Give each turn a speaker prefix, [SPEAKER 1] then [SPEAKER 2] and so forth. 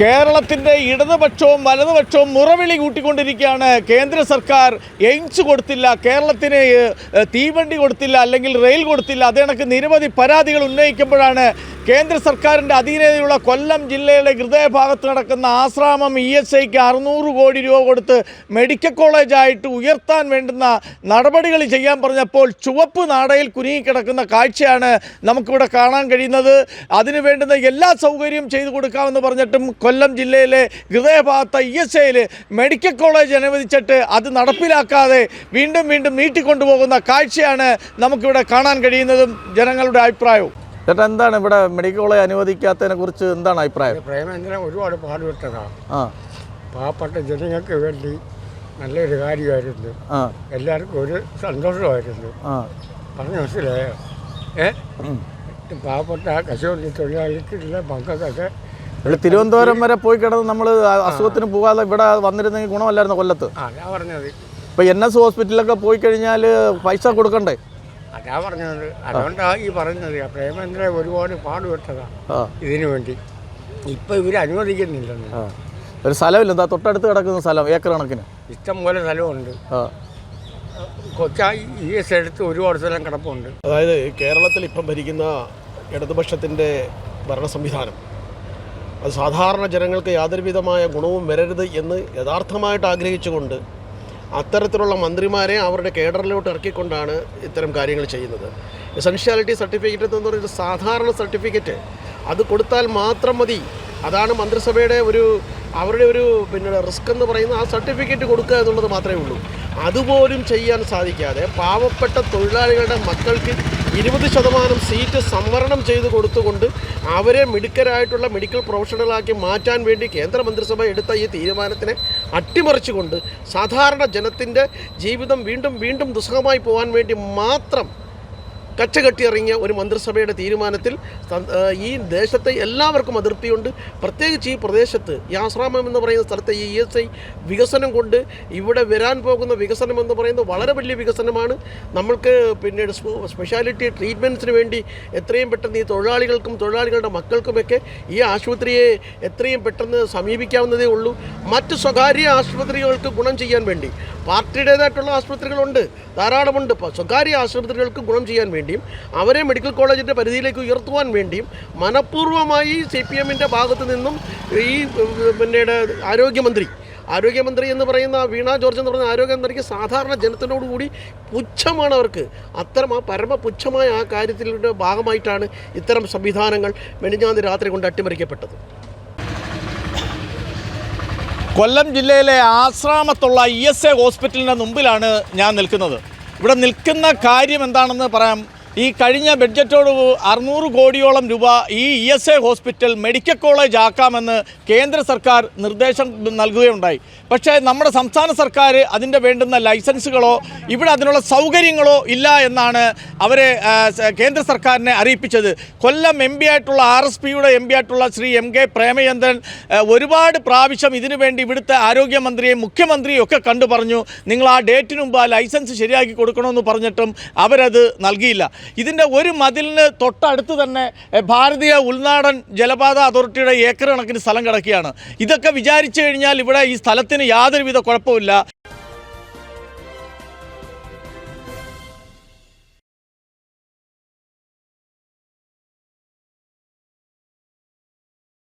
[SPEAKER 1] കേരളത്തിന്റെ ഇടതുപക്ഷവും വലതുപക്ഷവും മുറവിളി കൂട്ടിക്കൊണ്ടിരിക്കുകയാണ്. കേന്ദ്ര സർക്കാർ എയിംസ് കൊടുത്തില്ല കേരളത്തിന് തീവണ്ടി കൊടുത്തില്ല അല്ലെങ്കിൽ റെയിൽ കൊടുത്തില്ല. അതേണക്ക് നിരവധി പരാതികൾ ഉന്നയിക്കുമ്പോഴാണ് കേന്ദ്ര സർക്കാരിന്റെ അധീനതയുള്ള കൊല്ലം ജില്ലയുടെ ഹൃദയഭാഗത്ത് നടക്കുന്ന ആശ്രാമം ഇ എസ് ഐക്ക് അറുന്നൂറ് കോടി രൂപ കൊടുത്ത് മെഡിക്കൽ കോളേജായിട്ട് ഉയർത്താൻ വേണ്ടുന്ന നടപടികൾ ചെയ്യാൻ പറഞ്ഞപ്പോൾ ചുവപ്പ് നാടയിൽ കുരുങ്ങിക്കിടക്കുന്ന കാഴ്ചയാണ് നമുക്കിവിടെ കാണാൻ കഴിയുന്നത്. അതിനു വേണ്ടുന്ന എല്ലാ സൗകര്യവും ചെയ്തു കൊടുക്കാമെന്ന് പറഞ്ഞിട്ടും കൊല്ലം ജില്ലയിലെ ഹൃദയഭാഗത്ത് ഇ എസ് ഐയിൽ മെഡിക്കൽ കോളേജ് അനുവദിച്ചിട്ട് അത് നടപ്പിലാക്കാതെ വീണ്ടും വീണ്ടും നീട്ടിക്കൊണ്ടുപോകുന്ന കാഴ്ചയാണ് നമുക്കിവിടെ കാണാൻ കഴിയുന്നതും ജനങ്ങളുടെ അഭിപ്രായവും. ചേട്ടാ എന്താണ് ഇവിടെ മെഡിക്കൽ കോളേജ് അനുവദിക്കാത്തതിനെ കുറിച്ച് എന്താണ് അഭിപ്രായം?
[SPEAKER 2] പ്രേമേന്ദ്രൻ ഒരുപാട് പാടുപെട്ടതാണ്.
[SPEAKER 1] ആ.
[SPEAKER 2] പാവപ്പെട്ട ജനങ്ങൾക്ക് വേണ്ടി നല്ലൊരു കാര്യമായിരുന്നു.
[SPEAKER 1] ആ.
[SPEAKER 2] എല്ലാവർക്കും ഒരു സന്തോഷമായിരുന്നു.
[SPEAKER 1] ആ.
[SPEAKER 2] പറഞ്ഞു മനസ്സിലായോ? ഏ. പാവപ്പെട്ട കശുവണ്ടി തൊഴിലാളിക്കുള്ള മക്കൾക്കൊക്കെ
[SPEAKER 1] ഇവിടെ തിരുവനന്തപുരം വരെ പോയി കിടന്ന് നമ്മൾ അസുഖത്തിന് പോകാതെ ഇവിടെ വന്നിരുന്നെങ്കിൽ ഗുണമല്ലായിരുന്നു കൊല്ലത്ത്?
[SPEAKER 2] അതാ പറഞ്ഞത്.
[SPEAKER 1] ഇപ്പൊ എൻ എസ് ഹോസ്പിറ്റലിലൊക്കെ പോയി കഴിഞ്ഞാൽ പൈസ കൊടുക്കണ്ടേ?
[SPEAKER 2] അതാ പറഞ്ഞത് അതുകൊണ്ടാ ഈ പറഞ്ഞത്. പ്രേമേന്ദ്രൻ ഒരുപാട് പാടുപെട്ടതാ
[SPEAKER 1] ആ.
[SPEAKER 2] ഇതിനു വേണ്ടി. ഇപ്പൊ ഇവർ അനുവദിക്കുന്നില്ലെന്ന്.
[SPEAKER 1] ആ. ഒരു സ്ഥലമില്ല. എന്താ തൊട്ടടുത്ത് കിടക്കുന്ന സ്ഥലം ഏക്കർ കണക്കിന്?
[SPEAKER 2] ഇഷ്ടം പോലെ സ്ഥലമുണ്ട്.
[SPEAKER 1] ആ.
[SPEAKER 2] കൊച്ചാ ഈ എസ് എടുത്ത് ഒരുപാട് സ്ഥലം കിടപ്പുണ്ട്.
[SPEAKER 3] അതായത് കേരളത്തിൽ ഇപ്പം ഭരിക്കുന്ന ഇടതുപക്ഷത്തിന്റെ ഭരണ സംവിധാനം അത് സാധാരണ ജനങ്ങൾക്ക് യാതൊരുവിധമായ ഗുണവും വരരുത് എന്ന് യഥാർത്ഥമായിട്ട് ആഗ്രഹിച്ചുകൊണ്ട് അത്തരത്തിലുള്ള മന്ത്രിമാരെ അവരുടെ കേഡറിലോട്ട് ഇറക്കിക്കൊണ്ടാണ് ഇത്തരം കാര്യങ്ങൾ ചെയ്യുന്നത്. എസൻഷ്യാലിറ്റി സർട്ടിഫിക്കറ്റ് എന്ന് പറയുന്നത് സാധാരണ സർട്ടിഫിക്കറ്റ് അത് കൊടുത്താൽ മാത്രം മതി. അതാണ് മന്ത്രിസഭയുടെ ഒരു അവരുടെ ഒരു പിന്നെ റിസ്ക് എന്ന് പറയുന്ന ആ സർട്ടിഫിക്കറ്റ് കൊടുക്കുക എന്നുള്ളത് മാത്രമേ ഉള്ളൂ. അതുപോലും ചെയ്യാൻ സാധിക്കാതെ പാവപ്പെട്ട തൊഴിലാളികളുടെ മക്കൾക്ക് ഇരുപത് ശതമാനം സീറ്റ് സംവരണം ചെയ്ത് കൊടുത്തുകൊണ്ട് അവരെ മിടുക്കരായിട്ടുള്ള മെഡിക്കൽ പ്രൊഫഷണലാക്കി മാറ്റാൻ വേണ്ടി കേന്ദ്രമന്ത്രിസഭ എടുത്ത ഈ തീരുമാനത്തിനെ അട്ടിമറിച്ചുകൊണ്ട് സാധാരണ ജനത്തിന്റെ ജീവിതം വീണ്ടും വീണ്ടും ദുസ്സഹമായി പോകാൻ വേണ്ടി മാത്രം കച്ചകെട്ടിയിറങ്ങിയ ഒരു മന്ത്രിസഭയുടെ തീരുമാനത്തിൽ ഈ ദേശത്തെ എല്ലാവർക്കും അതിർത്തിയുണ്ട്. പ്രത്യേകിച്ച് ഈ പ്രദേശത്ത് ആശ്രാമം എന്ന് പറയുന്ന സ്ഥലത്തെ ഈ എസ് ഐ വികസനം കൊണ്ട് ഇവിടെ വരാൻ പോകുന്ന വികസനം എന്ന് പറയുന്നത് വളരെ വലിയ വികസനമാണ്. നമ്മൾക്ക് പിന്നീട് സ്പെഷ്യാലിറ്റി ട്രീറ്റ്മെന്റ്സിന് വേണ്ടി എത്രയും പെട്ടെന്ന് ഈ തൊഴിലാളികൾക്കും തൊഴിലാളികളുടെ മക്കൾക്കുമൊക്കെ ഈ ആശുപത്രിയെ എത്രയും പെട്ടെന്ന് സമീപിക്കാവുന്നതേ ഉള്ളൂ. മറ്റ് സ്വകാര്യ ആശുപത്രികൾക്ക് ഗുണം ചെയ്യാൻ വേണ്ടി പാർട്ടിയുടേതായിട്ടുള്ള ആശുപത്രികളുണ്ട് ധാരാളമുണ്ട്. സ്വകാര്യ ആശുപത്രികൾക്ക് ഗുണം ചെയ്യാൻ വേണ്ടിയും അവരെ മെഡിക്കൽ കോളേജിന്റെ പരിധിയിലേക്ക് ഉയർത്തുവാൻ വേണ്ടിയും മനഃപൂർവമായി സി പി എമ്മിന്റെ ഭാഗത്ത് നിന്നും ഈ പിന്നീട് ആരോഗ്യമന്ത്രി ആരോഗ്യമന്ത്രി എന്ന് പറയുന്ന വീണ ജോർജ് എന്ന് പറയുന്ന ആരോഗ്യമന്ത്രിക്ക് സാധാരണ ജനത്തിനോടുകൂടി പുച്ഛമാണ് അവർക്ക്. അത്തരം ആ പരമപുച്ഛമായ ആ കാര്യത്തിന്റെ ഭാഗമായിട്ടാണ് ഇത്തരം സംവിധാനങ്ങൾ മെനിഞ്ഞാന്തി രാത്രി കൊണ്ട് അട്ടിമറിക്കപ്പെട്ടത്.
[SPEAKER 1] കൊല്ലം ജില്ലയിലെ ആശ്രാമത്തുള്ള ഇ എസ് എ ഹോസ്പിറ്റലിന്റെ മുമ്പിലാണ് ഞാൻ നിൽക്കുന്നത്. ഇവിടെ നിൽക്കുന്ന കാര്യം എന്താണെന്ന് പറയാം. ഈ കഴിഞ്ഞ ബഡ്ജറ്റോട് അറുന്നൂറ് കോടിയോളം രൂപ ഈ E S A hospital medical college ആക്കാമെന്ന് കേന്ദ്ര സർക്കാർ നിർദ്ദേശം നൽകുകയുണ്ടായി. പക്ഷേ നമ്മുടെ സംസ്ഥാന സർക്കാർ അതിന്റെ വേണ്ടുന്ന ലൈസൻസുകളോ ഇവിടെ അതിനുള്ള സൗകര്യങ്ങളോ ഇല്ല എന്നാണ് അവരെ കേന്ദ്ര സർക്കാരിനെ അറിയിപ്പിച്ചത്. കൊല്ലം എം പി ആയിട്ടുള്ള ആർ എസ് പിയുടെ എം പി ആയിട്ടുള്ള ശ്രീ എം കെ പ്രേമചന്ദ്രൻ ഒരുപാട് പ്രാവശ്യം ഇതിനു വേണ്ടി ഇവിടുത്തെ ആരോഗ്യമന്ത്രിയെയും മുഖ്യമന്ത്രിയും ഒക്കെ കണ്ടു പറഞ്ഞു നിങ്ങൾ ആ ഡേറ്റിന് മുമ്പ് ആ ലൈസൻസ് ശരിയാക്കി കൊടുക്കണമെന്ന് പറഞ്ഞിട്ടും അവരത് നൽകിയില്ല. ഇതിന്റെ ഒരു മതിലിന് തൊട്ടടുത്ത് തന്നെ ഭാരതീയ ഉൾനാടൻ ജലപാത അതോറിറ്റിയുടെ ഏക്കർ കണക്കിന് സ്ഥലം കിടക്കുകയാണ്. ഇതൊക്കെ വിചാരിച്ചു കഴിഞ്ഞാൽ ഇവിടെ ഈ സ്ഥലത്തിന് യാതൊരുവിധ കുഴപ്പമില്ല